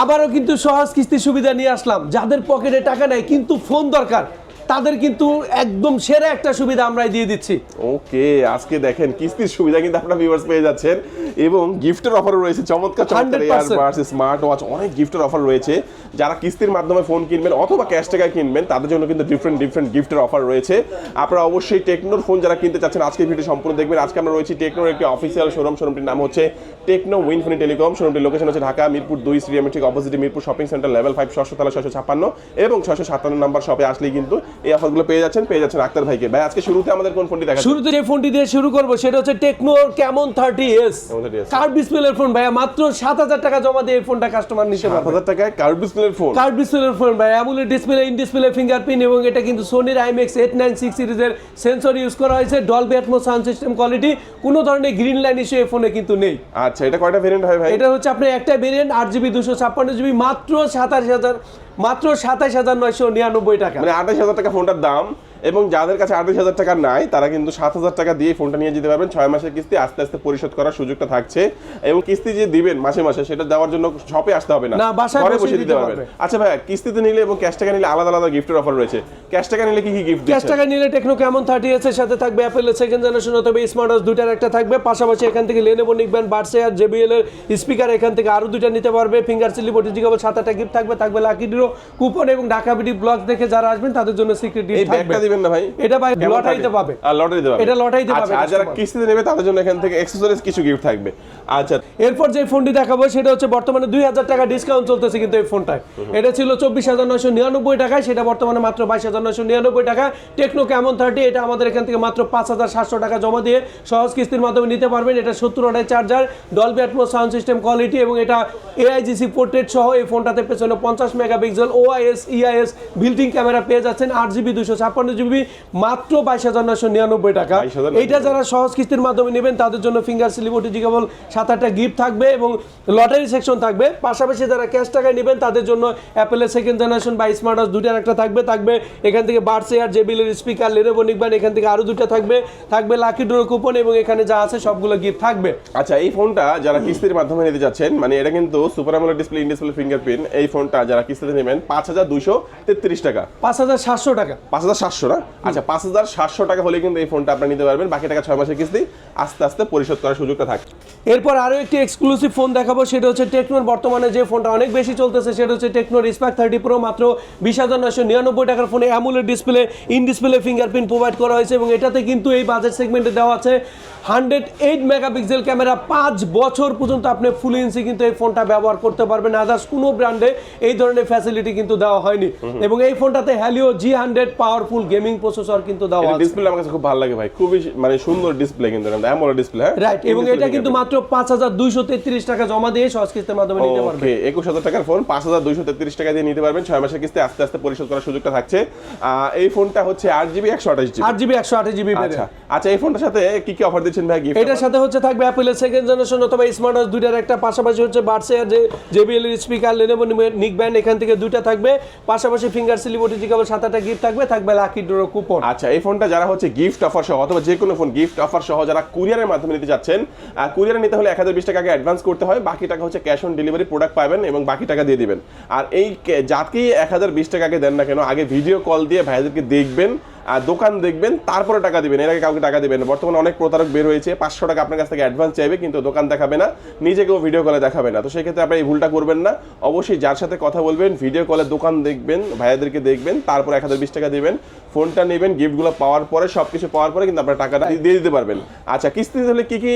আবারও কিন্তু সহজ কিস্তি সুবিধা নিয়ে আসলাম। যাদের পকেটে টাকা নেই কিন্তু ফোন দরকার। তাদের কিন্তু একদম সেরা একটা সুবিধা আমরাই দিয়ে দিচ্ছি। ওকে আজকে দেখেন কিস্তির সুবিধা কিন্তু আপনারা ভিউয়ার্স পেয়ে যাচ্ছেন। এবং গিফটের অফার রয়েছে চমৎকার চমৎকার 100% ইয়ারবাডস স্মার্ট ওয়াচ অনেক গিফটের অফার রয়েছে। যারা কিস্তির মাধ্যমে ফোন কিনবেন অথবা ক্যাশ টাকায় কিনবেন তাদের জন্য কিন্তু ডিফারেন্ট ডিফারেন্ট গিফটের অফার রয়েছে। আপনারা অবশ্যই টেকনোর ফোন যারা কিনতে চাচ্ছেন আজকে ভিডিও সম্পূর্ণ দেখবেন। আজকে আমরা রয়েছি টেকনোর একটি অফিসিয়াল শোরুম শোরুমটির নাম হচ্ছে টেকনো উইনফিনি টেলিকম শোরুমটির লোকেশন হচ্ছে ঢাকা মিরপুর দুই স্টেডিয়ামের ঠিক অপোজিটে Mirpur shopping centre level five ছশো তালা ছশো ছাপ্পান্ন এবং ছশো সাতান্ন নাম্বার শপে আসলেই কিন্তু এই অফারগুলো পেয়ে যাচ্ছেন পেয়ে যাচ্ছেন আক্তার ভাইকে। ভাই আজকে শুরুতে আমাদের কোন ফোনটি দেখা শুরুতে যে ফোনটি দিয়ে শুরু করব সেটা হচ্ছে Tecno Camon thirty S Camon 30S curved ডিসপ্লের ফোন ভাইয়া মাত্র সাত হাজার টাকা জমা দিয়ে এই ফোনটা কাস্টমার নিতে সাত পারবে। হাজার টাকায় কার্ভ ডিসপ্লের ফোন কার্ড ডিসপ্লের ফোন ভাই AMOLED display in display fingerprint এবং এটা কিন্তু সোনির আইএমএক্স এইট নাইন সিক্স সিরিজের সেন্সর ইউজ করা হয়েছে Dolby atmos sound system quality কোনো ধরনের গ্রিন লাইন ইস্যু এই ফোনে কিন্তু নেই। আচ্ছা এটা কয়টা ভেরিয়েন্ট হয় ভাই? এটা হচ্ছে আপনার একটা ভেরিয়েন্ট আট জিবি দুশো ছাপ্পান্ন জিবি মাত্র সাতাশ হাজার মাত্র সাতাশ হাজার নয়শো নিরানব্বই টাকা। মানে আঠাশ হাজার টাকা ফোনটার দাম। এবং যাদের কাছে আঠাশ হাজার টাকা নাই তারা কিন্তু সাত হাজার টাকা দিয়ে ফোনটা নিয়ে যেতে পারবেন। ছয় মাসের কিস্তি আস্তে আস্তে পরিশোধ করার সুযোগটা থাকছে। এবং কিস্তি যে দিবেন মাসে মাসে সেটা দেওয়ার জন্য শপে আসতে হবে না। ঘরে বসে দিতে পারবেন। আচ্ছা ভাই কিস্তিতে নিলে এবং ক্যাশ টাকা নিলে আলাদা আলাদা গিফটের অফার রয়েছে। ক্যাশ টাকা নিলে কি কি গিফট ক্যাশ টাকা নিলে টেকনো কেমন থার্টি এস এর সাথে থাকবে অ্যাপেলের সেকেন্ড জেনারেশন অথবা স্মার্ট ওয়াচ দুটার একটা থাকবে। পাশাপাশি এখান থেকে লেনেভো নিকবেন বার্সে আর জেবিএল এর স্পিকার এখান থেকে আরও দুটা নিতে পারবে। ফিঙ্গার সিলি বটি কেবল সাত আটটা গিফট থাকবে থাকবে লাকি ড্র কুপন এবং ঢাকা বিডি ব্লগ দেখে যারা আসবেন তাদের জন্য সিক্রেট গিফট থাকবে। দিবেন না ভাই? এটা ভাই লটারিতে পাবে। আর লটারিতে পাবে? এটা লটারিতে পাবে আচ্ছা আর যারা কিস্তিতে নেবে তাদের জন্য এখান থেকে অ্যাক্সেসরিজ কিছু গিফট থাকবে। আচ্ছা। এরপর যে ফোনটি দেখাবো সেটা হচ্ছে বর্তমানে দুই হাজার টাকা ডিসকাউন্ট চলতেছে কিন্তু এই ফোনটায় এটা ছিল চব্বিশ হাজার নয়শো নিরানব্বই টাকায় সেটা বর্তমানে মাত্র বাইশ হাজার নয়শো নিরানব্বই টাকা টেকনো কেমন থার্টি এটা আমাদের এখান থেকে মাত্র পাঁচ হাজার সাতশো টাকা জমা দিয়ে সহজ কিস্তির মাধ্যমে নিতে পারবেন। এটা সত্তর ওয়াটের charger Dolby atmos sound system quality এবং এটা এআইজিসি পোর্ট্রেট সহ এই ফোনটাতে পেছনে পঞ্চাশ megapixel OIS EIS building camera পেয়ে যাচ্ছেন। আট জিবি দুশো ছাপ্পান্ন জিবি মাত্র বাইশ হাজার নয়শো নিরানব্বই টাকা। 22,990 এইটা যারা সহজ কিস্তির মাধ্যমে নেবেন তাদের জন্য ফিঙ্গার সিলিবটি কেবল সাত আটটা গিফট থাকবে এবং লটারি সেকশন থাকবে। পাশাপাশি যারা ক্যাশ টাকায় নেবেন তাদের জন্য অ্যাপেলের সেকেন্ড জেনারেশন বা স্মার্ট ওয়াচ দুটার একটা থাকবে। থাকবে এখান থেকে বার্স এয়ার জেবিলের স্পিকার লেনেভো নিকবেন এখান থেকে আরও দুটো থাকবে। থাকবে লাকি ডোর কুপন এবং এখানে যা আছে সবগুলো গিফট থাকবে। আচ্ছা এই ফোনটা যারা কিস্তির মাধ্যমে নিতে যাচ্ছেন মানে এটা কিন্তু super AMOLED display in display fingerprint এই ফোনটা যারা কিস্তিতে নেবেন পাঁচ হাজার দুইশো তেত্রিশ টাকা। পাঁচ হাজার সাতশো টাকা। পাঁচ হাজার সাতশো না আচ্ছা পাঁচ হাজার সাতশো টাকা হলে কিন্তু এই ফোনটা আপনি নিতে পারবেন বাকি টাকা ছয় মাসের কিস্তি আস্তে আস্তে পরিশোধ করার সুযোগটা থাকে। এরপর আরও একটি এক্সক্লুসিভ ফোন দেখাবো সেটা হচ্ছে টেকনোর বর্তমানে যে ফোনটা অনেক বেশি চলতেছে সেটা হচ্ছে টেকনোর স্পার্ক থার্টি প্রো মাত্র বিশ হাজার নয়শো নিরানব্বই টাকার ফোনে অ্যামুলের display in display fingerprint provide করা হয়েছে এবং এটাতে কিন্তু এই বাজেট সেগমেন্টে দেওয়া আছে হান্ড্রেড এইট মেগাপিক্সেল ক্যামেরা পাঁচ বছর পর্যন্ত আপনি ফুল ইঞ্চি কিন্তু এই ফোনটা ব্যবহার করতে পারবেন। আদার্স কোনো ব্র্যান্ডে এই ধরনের ফ্যাসিলিটি কিন্তু দেওয়া হয়নি। এবং এই ফোনটাতে Helio G hundred powerful gaming processor কিন্তু দেওয়া ডিসপ্লে আমার কাছে খুব ভালো লাগে ভাই। খুবই মানে সুন্দর ডিসপ্লে কিন্তু অ্যামোলেড ডিসপ্লে হ্যাঁ? রাইট এবং এটা কিন্তু মাত্র পাঁচ হাজার দুইশো তেত্রিশ টাকা জমা দিয়ে সহজ কিস্তির মাধ্যমে নিতে পারবেন। ওকে একুশ হাজার টাকার ফোন পাঁচ হাজার দুইশো তেত্রিশ টাকা দিয়ে নিতে পারবেন। ছয় মাসের কিস্তি আস্তে আস্তে পরিশোধ করার সুযোগটা থাকছে। এই ফোনটা হচ্ছে আট জিবি একশো আঠাশ জিবি। আট জিবি একশো আঠাশ জিবি আচ্ছা আচ্ছা এই ফোনটার সাথে কি কি অফার দিচ্ছেন ভাই গিফট এটার সাথে হচ্ছে থাকবে অ্যাপেলের সেকেন্ড জেনারেশন অথবা স্মার্ট ওয়াচ দুইটার একটা পাশাপাশি হচ্ছে বার্সেয়ার যে জেবিএল এর স্পিকার লেনেভো নিক ব্যান্ড এখান থেকে দুইটা থাকবে। পাশাপাশি ফিঙ্গার সিলিবটি কেবল সাত আটটা গিফট থাকবে থাকবে লাকি ড্র কুপন আচ্ছা এই ফোনটা যারা হচ্ছে গিফট অফার সহ অথবা যে কোনো ফোন গিফট অফার সহ যারা কুরিয়ারের মাধ্যমে নিতে চাচ্ছেন কুরিয়ারে নিতে হলে এক হাজার বিশ টাকা আগে অ্যাডভান্স করতে হয়, বাকি টাকা হচ্ছে ক্যাশ অন ডেলিভারি প্রোডাক্ট পাবেন এবং বাকি টাকা দিয়ে দিবেন। আর এই যাকেই এক হাজার বিশ টাকা আগে দেন না কেন, আগে ভিডিও কল দিয়ে ভাইদেরকে দেখবেন দোকান দেখবেন, তারপরে টাকা দিবেন। এর আগে কাউকে টাকা দিবেন। বর্তমানে অনেক প্রতারক বের হয়েছে, পাঁচশো টাকা আপনার কাছ থেকে অ্যাডভান্স চাইবে, কিন্তু দোকান দেখাবে না, নিজেকেও ভিডিও কলে দেখাবে না। তো সেই ক্ষেত্রে আপনি এই ভুলটা করবেন না। অবশ্যই যার সাথে কথা বলবেন ভিডিও কলে দোকান দেখবেন, ভাইয়াদেরকে দেখবেন, তারপর এক হাজার বিশ টাকা দেবেন ফোনটা নেবেন গিফটগুলো পাওয়ার পরে সব কিছু পাওয়ার পরে কিন্তু আপনার টাকাটা দিয়ে দিতে পারবেন। আচ্ছা কিস্তি হলে কি কি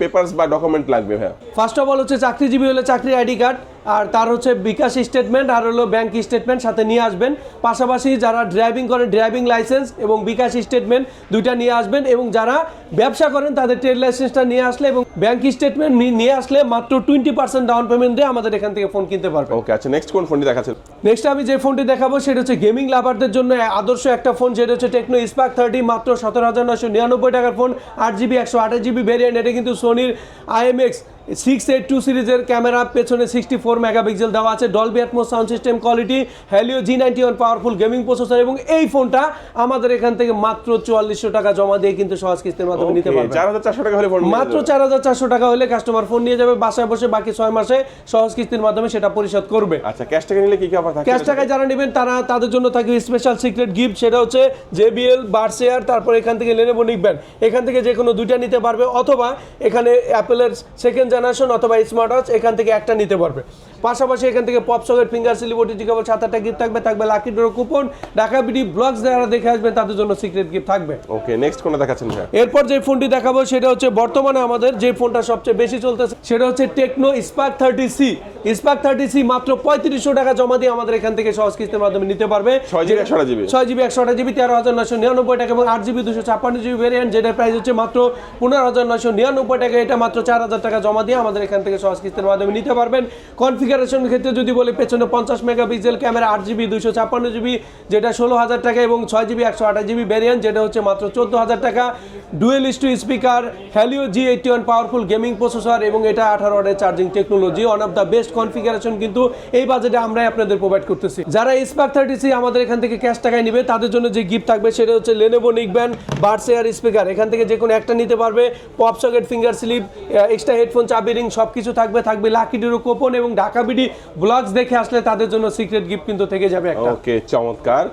পেপার্স বা ডকুমেন্ট লাগবে ভাইয়া? ফার্স্ট অফ অল হচ্ছে চাকরিজীবী হলে চাকরি আইডি কার্ড আর তার হচ্ছে বিকাশ স্টেটমেন্ট আর হলো ব্যাংক স্টেটমেন্ট সাথে নিয়ে আসবেন। পাশাপাশি যারা ড্রাইভিং করেন ড্রাইভিং লাইসেন্স এবং বিকাশ স্টেটমেন্ট দুইটা নিয়ে আসবেন এবং যারা ব্যবসা করেন তাদের ট্রেড লাইসেন্সটা নিয়ে আসলে এবং ব্যাংক স্টেটমেন্ট নিয়ে আসলে মাত্র টোয়েন্টি পার্সেন্ট ডাউন পেমেন্ট দিয়ে আমাদের এখান থেকে ফোন কিনতে পারবে ওকে আচ্ছা নেক্সট কোন ফোনটি দেখাচ্ছেন? নেক্সট আমি যে ফোনটি দেখাবো সেটা হচ্ছে গেমিং লাভারদের জন্য আদর্শ একটা ফোন যেটা হচ্ছে টেকনো স্পার্ক থার্টি মাত্র সতেরো হাজার নশো নিরানব্বই টাকার ফোন আট জিবি একশো আঠাশ জিবি ভ্যারিয়েন্ট এটা কিন্তু সোনির আইএমএক্স সিক্স এইট টু সিরিজের ক্যামেরা পেছনে সিক্সটি ফোর মেগাপিক্সেল দেওয়া আছে। Dolby atmos sound system quality Helio G ninety one powerful gaming processor এবং এই ফোনটা আমাদের এখান থেকে মাত্র চুয়াল্লিশশো টাকা জমা দিয়ে কিন্তু সহজ কিস্তির মাধ্যমে নিতে পারবে চার হাজার চারশো টাকা হলে ফোন মাত্র চার হাজার চারশো টাকা হলে কাস্টমার ফোন নিয়ে যাবে বাসায় বসে বাকি ছয় মাসে সহজ কিস্তির মাধ্যমে সেটা পরিশোধ করবে। আচ্ছা ক্যাশ টাকা নিলে কি কি অফার থাকে? ক্যাশ টাকায় যারা নেবেন তারা তাদের জন্য থাকবে স্পেশাল সিক্রেট গিফট সেটা হচ্ছে জেবিএল বার্সেয়ার তারপর এখান থেকে লেনেভো নিকবেন এখান থেকে যে কোনো দুইটা নিতে পারবে অথবা এখানে অ্যাপেলের সেকেন্ড জেনারেশন অথবা স্মার্ট ওয়াচ এখান থেকে একটা নিতে পারবে। পাশাপাশি এখান থেকে pop socket finger sleeve OTG cable সাত আটটা গিফট থাকবে থাকবে lucky door coupon Dhaka BD blogs যারা দেখে আসবেন তাদের জন্য সিক্রেট গিফট থাকবে। ওকে নেক্সট কোনটা দেখাচ্ছেন ভাইয়া? এরপর যে ফোনটি দেখাবো সেটা হচ্ছে বর্তমানে আমাদের যে ফোনটা সবচেয়ে বেশি চলতেছে সেটা হচ্ছে Tecno Spark thirty C Spark thirty C মাত্র পঁয়ত্রিশশো টাকা জমা দিয়ে আমাদের এখান থেকে সহজ কিস্তির মাধ্যমে নিতে পারবে। ছয় জিবি একশো জিবি। ছয় জিবি একশো আঠাশ জিবি তেরো হাজার নয়শো নিরানব্বই টাকা এবং আট জিবি দুশো ছাপ্পান্ন জিবি ভেরিয়েন্ট যেটার প্রাইস হচ্ছে মাত্র পনেরো হাজার নয়শো নিরানব্বই টাকা। এটা মাত্র চার হাজার টাকা জমা দিয়ে আমাদের এখান থেকে সহজ কিস্তির মাধ্যমে নিতে পারবেন। কনফিগারেশন ক্ষেত্রে যদি বলি, পেছনে পঞ্চাশ মেগাপিক্সেল ক্যামেরা, আট জিবি দুশো ছাপ্পান্ন জিবি, যেটা ষোলো হাজার টাকা এবং ছয় জিবি, একশো আঠাশ জিবি ভেরিয়েন্ট যেটা হচ্ছে মাত্র চোদ্দ হাজার টাকা। Dual two speaker Helio G eighty one powerful gaming processor এবং এটা আঠারো ওয়াটের charging technology one of the best configuration কিন্তু এই বাজেটে আমরাই আপনাদের প্রোভাইড করতেছি। যারা স্পার্ক থার্টি সি আমাদের এখান থেকে ক্যাশ টাকায় নিবে, তাদের জন্য যে গিফট থাকবে সেটা হচ্ছে Lenovo neckband buds air speaker এখান থেকে যে কোনো একটা নিতে পারবে pop socket finger sleeve extra headphone চাবি রিং সব কিছু থাকবে থাকবে লাকি ডিরো কোপন এবং ঢাকা বিডি ব্লগস দেখে আসলে তাদের জন্য সিক্রেট গিফট কিন্তু থেকে যাবে একটা। ওকে চমৎকার।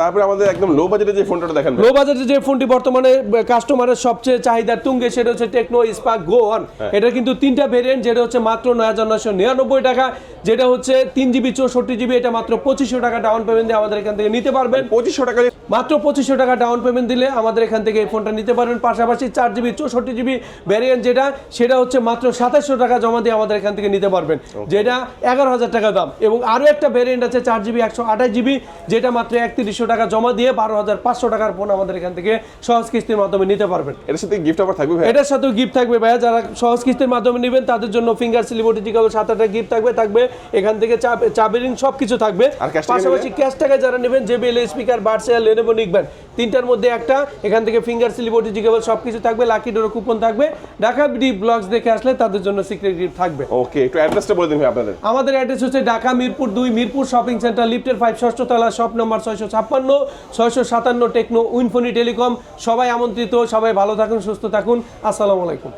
তারপরে আমাদের একদম লো বাজেটে যে ফোনটা দেখেন লো বাজেটে যে ফোনটি বর্তমানে কাস্টমারের সবচেয়ে চাহিদার তুঙ্গে সেটা হচ্ছে টেকনো স্পার্ক গো ওয়ান এটা কিন্তু তিনটা ভেরিয়েন্ট যেটা হচ্ছে মাত্র নয় হাজার নয়শো নিরানব্বই টাকা যেটা হচ্ছে তিন জিবি চৌষট্টি জিবি এটা মাত্র পঁচিশশো টাকা ডাউন পেমেন্ট দিয়ে আমাদের এখান থেকে নিতে পারবেন। পঁচিশশো টাকা মাত্র পঁচিশশো টাকা ডাউন পেমেন্ট দিলে আমাদের এখান থেকে এই ফোনটা নিতে পারবেন। পাশাপাশি চার জিবি চৌষট্টি জিবি ভ্যারিয়েন্ট যেটা সেটা হচ্ছে মাত্র সাতাশশো টাকা জমা দিয়ে আমাদের এখান থেকে নিতে পারবেন। যেটা এগারো হাজার টাকা দাম। এবং আরও একটা ভ্যারিয়েন্ট আছে চার জিবি একশো আঠাশ জিবি যেটা মাত্র একত্রিশশো টাকা জমা দিয়ে বারো হাজার পাঁচশো টাকার ফোন আমাদের এখান থেকে সহজ কিস্তির মাধ্যমে নিতে পারবেন। এটার সাথে গিফট অফার থাকবে ভাই এটার সাথেও গিফট থাকবে ভাইয়া। যারা সহজ কিস্তির মাধ্যমে নেবেন তাদের জন্য ফিঙ্গার সিলিবটি কেবল সাত আটটা গিফট থাকবে থাকবে এখান থেকে চাব- চাবি রিং সব কিছু থাকবে পাশাপাশি ক্যাশ টাকা যারা নেবেন যে জেবিএল স্পিকার বার্সেল লেনেভো নিকবেন তিনটার মধ্যে একটা এখান থেকে ফিঙ্গার সিলিবটি কেবল সব কিছু থাকবে লাকি ডোর কুপন থাকবে। ঢাকা বিডি ব্লগস দেখে আসলে তাদের জন্য সিক্রেট গিফট থাকবে। ওকে একটু অ্যাড্রেসটা বলে দিন ভাই আপনাদের। আমাদের অ্যাড্রেস হচ্ছে ঢাকা মিরপুর দুই মিরপুর শপিং সেন্টার লিফটের ফাইভ ষষ্ঠ তলা শপ নম্বর ছয়শো ছাপ্পান্ন ছয়শো সাতান্ন টেকনো উইনফোনি টেলিকম সবাই আমন্ত্রিত সবাই ভালো থাকুন সুস্থ থাকুন। আসসালামু আলাইকুম।